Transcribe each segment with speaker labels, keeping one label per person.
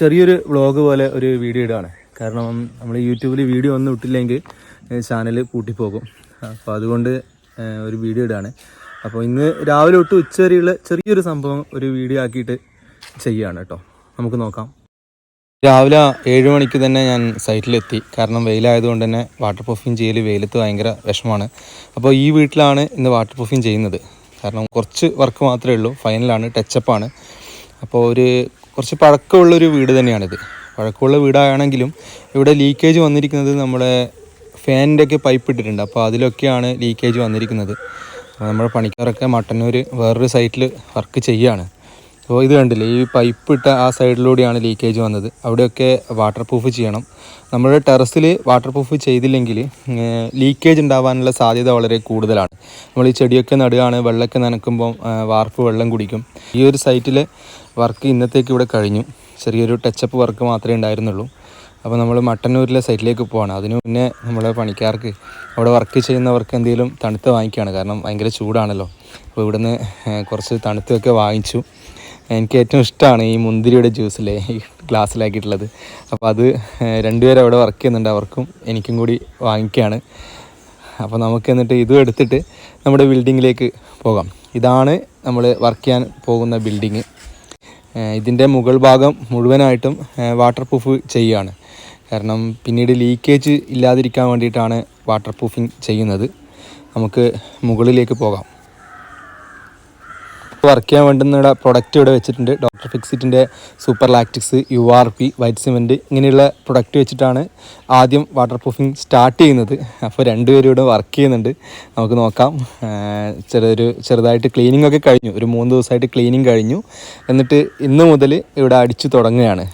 Speaker 1: ചെറിയൊരു വ്ളോഗ് പോലെ ഒരു വീഡിയോ ഇടുകയാണ്. കാരണം നമ്മൾ യൂട്യൂബിൽ വീഡിയോ ഒന്നും ഇട്ടില്ലെങ്കിൽ ചാനൽ പൂട്ടിപ്പോകും. അപ്പോൾ അതുകൊണ്ട് ഒരു വീഡിയോ ഇടുകയാണ്. അപ്പോൾ ഇന്ന് രാവിലെ തൊട്ട് ഉച്ച വരെയുള്ള ചെറിയൊരു സംഭവം ഒരു വീഡിയോ ആക്കിയിട്ട് ചെയ്യുകയാണ് കേട്ടോ. നമുക്ക് നോക്കാം. രാവിലെ ഏഴ് മണിക്ക് തന്നെ ഞാൻ സൈറ്റിലെത്തി. കാരണം വെയിലായതുകൊണ്ട് തന്നെ വാട്ടർ പ്രൂഫിങ് ചെയ്യൽ വെയിലത്ത് ഭയങ്കര വിഷമമാണ് അപ്പോൾ ഈ വീട്ടിലാണ് ഇന്ന് വാട്ടർ പ്രൂഫിങ് ചെയ്യുന്നത്. കാരണം കുറച്ച് വർക്ക് മാത്രമേ ഉള്ളൂ. ഫൈനലാണ് ടച്ചപ്പാണ് അപ്പോൾ ഒരു കുറച്ച് പഴക്കമുള്ളൊരു വീട് തന്നെയാണിത്. പഴക്കമുള്ള വീടാണെങ്കിലും ഇവിടെ ലീക്കേജ് വന്നിരിക്കുന്നത് നമ്മുടെ ഫാനിന്റെ ഒക്കെ പൈപ്പ് ഇട്ടിട്ടുണ്ട്. അപ്പോൾ അതിലൊക്കെയാണ് ലീക്കേജ് വന്നിരിക്കുന്നത്. നമ്മുടെ പണിക്കാരൊക്കെ മട്ടന്നൂർ വേറൊരു സൈറ്റിൽ വർക്ക് ചെയ്യുകയാണ് അപ്പോൾ ഇത് കണ്ടില്ലേ ഈ പൈപ്പ് ഇട്ട ആ സൈഡിലൂടെയാണ് ലീക്കേജ് വന്നത്. അവിടെയൊക്കെ വാട്ടർ പ്രൂഫ് ചെയ്യണം. നമ്മുടെ ടെറസിൽ വാട്ടർ പ്രൂഫ് ചെയ്തില്ലെങ്കിൽ ലീക്കേജ് ഉണ്ടാവാനുള്ള സാധ്യത വളരെ കൂടുതലാണ്. നമ്മൾ ഈ ചെടിയൊക്കെ നടുകയാണ് വെള്ളമൊക്കെ നനക്കുമ്പം വാർപ്പ് വെള്ളം കുടിക്കും. ഈ ഒരു സൈറ്റിലെ വർക്ക് ഇന്നത്തേക്ക് ഇവിടെ കഴിഞ്ഞു. ചെറിയൊരു ടച്ചപ്പ് വർക്ക് മാത്രമേ ഉണ്ടായിരുന്നുള്ളൂ. അപ്പോൾ നമ്മൾ മട്ടന്നൂരിലെ സൈറ്റിലേക്ക് പോവാണ്. അതിന് മുന്നേ നമ്മളെ പണിക്കാർക്ക് അവിടെ വർക്ക് ചെയ്യുന്നവർക്ക് എന്തെങ്കിലും തണുത്ത് വാങ്ങിക്കുകയാണ്. കാരണം ഭയങ്കര ചൂടാണല്ലോ. അപ്പോൾ ഇവിടുന്ന് കുറച്ച് തണുത്തൊക്കെ വാങ്ങിച്ചു. എനിക്ക് ഏറ്റവും ഇഷ്ടമാണ് ഈ മുന്തിരിയുടെ ജ്യൂസിലെ ഈ ഗ്ലാസ്സിലാക്കിയിട്ടുള്ളത്. അപ്പോൾ അത് രണ്ടുപേരും അവിടെ വർക്ക് ചെയ്യുന്നുണ്ട്. അവർക്കും എനിക്കും കൂടി വാങ്ങിക്കുകയാണ്. അപ്പോൾ നമുക്ക് എന്നിട്ട് ഇതും എടുത്തിട്ട് നമ്മുടെ ബിൽഡിങ്ങിലേക്ക് പോകാം. ഇതാണ് നമ്മൾ വർക്ക് ചെയ്യാൻ പോകുന്ന ബിൽഡിങ് ഇതിന്റെ മുകൾ ഭാഗം മുഴുവനായിട്ടും വാട്ടർ പ്രൂഫ് ചെയ്യുകയാണ്. കാരണം പിന്നീട് ലീക്കേജ് ഇല്ലാതിരിക്കാൻ വേണ്ടിയിട്ടാണ് വാട്ടർ പ്രൂഫിങ് ചെയ്യുന്നത്. നമുക്ക് മുകളിലേക്ക് പോകാം. വർക്ക് ചെയ്യാൻ വേണ്ടുന്ന പ്രൊഡക്റ്റ് ഇവിടെ വെച്ചിട്ടുണ്ട്. ഡോക്ടർ ഫിക്സിറ്റിന്റെ super ലാക്റ്റിക്സ് U R P white cement ഇങ്ങനെയുള്ള പ്രൊഡക്റ്റ് വെച്ചിട്ടാണ് ആദ്യം വാട്ടർ പ്രൂഫിങ് സ്റ്റാർട്ട് ചെയ്യുന്നത്. അപ്പോൾ രണ്ടുപേരും ഇവിടെ വർക്ക് ചെയ്യുന്നുണ്ട്. നമുക്ക് നോക്കാം. ചെറിയൊരു ചെറുതായിട്ട് ക്ലീനിങ് ഒക്കെ കഴിഞ്ഞു. ഒരു മൂന്ന് ദിവസമായിട്ട് ക്ലീനിങ് കഴിഞ്ഞു. എന്നിട്ട് ഇന്ന് മുതൽ ഇവിടെ അടിച്ചു തുടങ്ങുകയാണ്.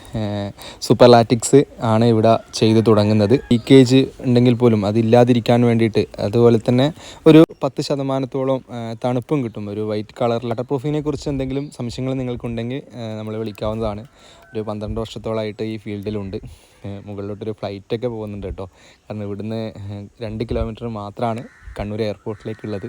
Speaker 1: സൂപ്പർ ലാറ്റിക്സ് ആണ് ഇവിടെ ചെയ്ത് തുടങ്ങുന്നത്. ലീക്കേജ് ഉണ്ടെങ്കിൽ പോലും അതില്ലാതിരിക്കാൻ വേണ്ടിയിട്ട് അതുപോലെ തന്നെ ഒരു പത്ത് ശതമാനത്തോളം തണുപ്പും കിട്ടും. ഒരു വൈറ്റ് കളർ ലെറ്റർ പ്രൂഫിനെ കുറിച്ച് എന്തെങ്കിലും സംശയങ്ങൾ നിങ്ങൾക്കുണ്ടെങ്കിൽ നമ്മളെ വിളിക്കാവുന്നതാണ്. ഒരു പന്ത്രണ്ട് വർഷത്തോളമായിട്ട് ഈ ഫീൽഡിലുണ്ട്. മുകളിലോട്ടൊരു ഫ്ലൈറ്റൊക്കെ പോകുന്നുണ്ട് കേട്ടോ. കാരണം ഇവിടുന്ന് രണ്ട് കിലോമീറ്റർ മാത്രമാണ് കണ്ണൂർ എയർപോർട്ടിലേക്കുള്ളത്